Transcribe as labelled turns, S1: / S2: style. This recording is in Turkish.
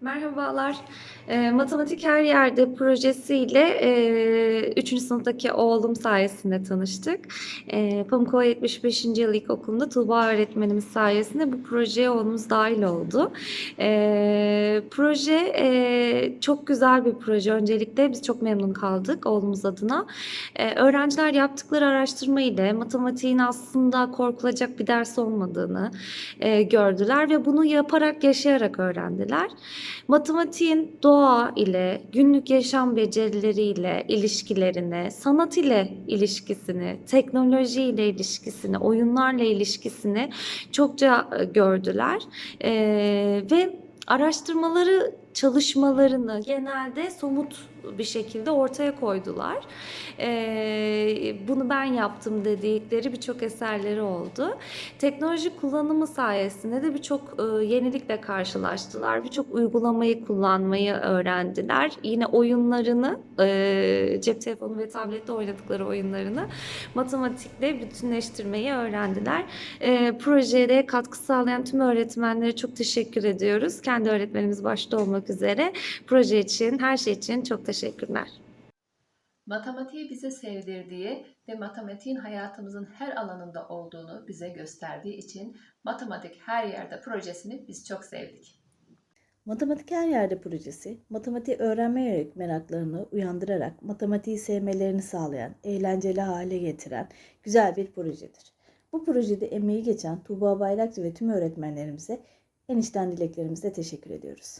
S1: Merhabalar. E, Matematik Her Yerde projesiyle e, 3. sınıftaki oğlum sayesinde tanıştık. E, Pamukova 75. Yıl İlkokulu'nda Tuğba öğretmenimiz sayesinde bu projeye oğlumuz dahil oldu. E, proje e, çok güzel bir proje. Öncelikle biz çok memnun kaldık oğlumuz adına. E, öğrenciler yaptıkları araştırma ile matematiğin aslında korkulacak bir ders olmadığını e, gördüler ve bunu yaparak, yaşayarak öğrendiler. Matematiğin doğa ile, günlük yaşam becerileriyle ilişkilerini, sanat ile ilişkisini, teknoloji ile ilişkisini, oyunlarla ilişkisini çokça e, gördüler. E, ve araştırmaları, çalışmalarını genelde somut bir şekilde ortaya koydular. E, bunu ben yaptım dedikleri birçok eserleri oldu. Teknoloji kullanımı sayesinde de birçok e, yenilikle karşılaştılar. Birçok uygulamayı kullanmayı öğrendiler. Yine oyunlarını, e, cep telefonu ve tablette oynadıkları oyunlarını matematikle bütünleştirmeyi öğrendiler. E, projeye katkı sağlayan tüm öğretmenlere çok teşekkür ediyoruz. Kendi öğretmenimiz başta olmak üzere. Proje için, her şey için çok teşekkürler.
S2: Matematiği bize sevdirdiği ve matematiğin hayatımızın her alanında olduğunu bize gösterdiği için Matematik Her Yerde projesini biz çok sevdik.
S3: Matematik Her Yerde projesi, matematiği öğrenmeye yönelik meraklarını uyandırarak matematiği sevmelerini sağlayan, eğlenceli hale getiren güzel bir projedir. Bu projede emeği geçen Tuğba Bayrakçı ve tüm öğretmenlerimize en içten teşekkür ediyoruz.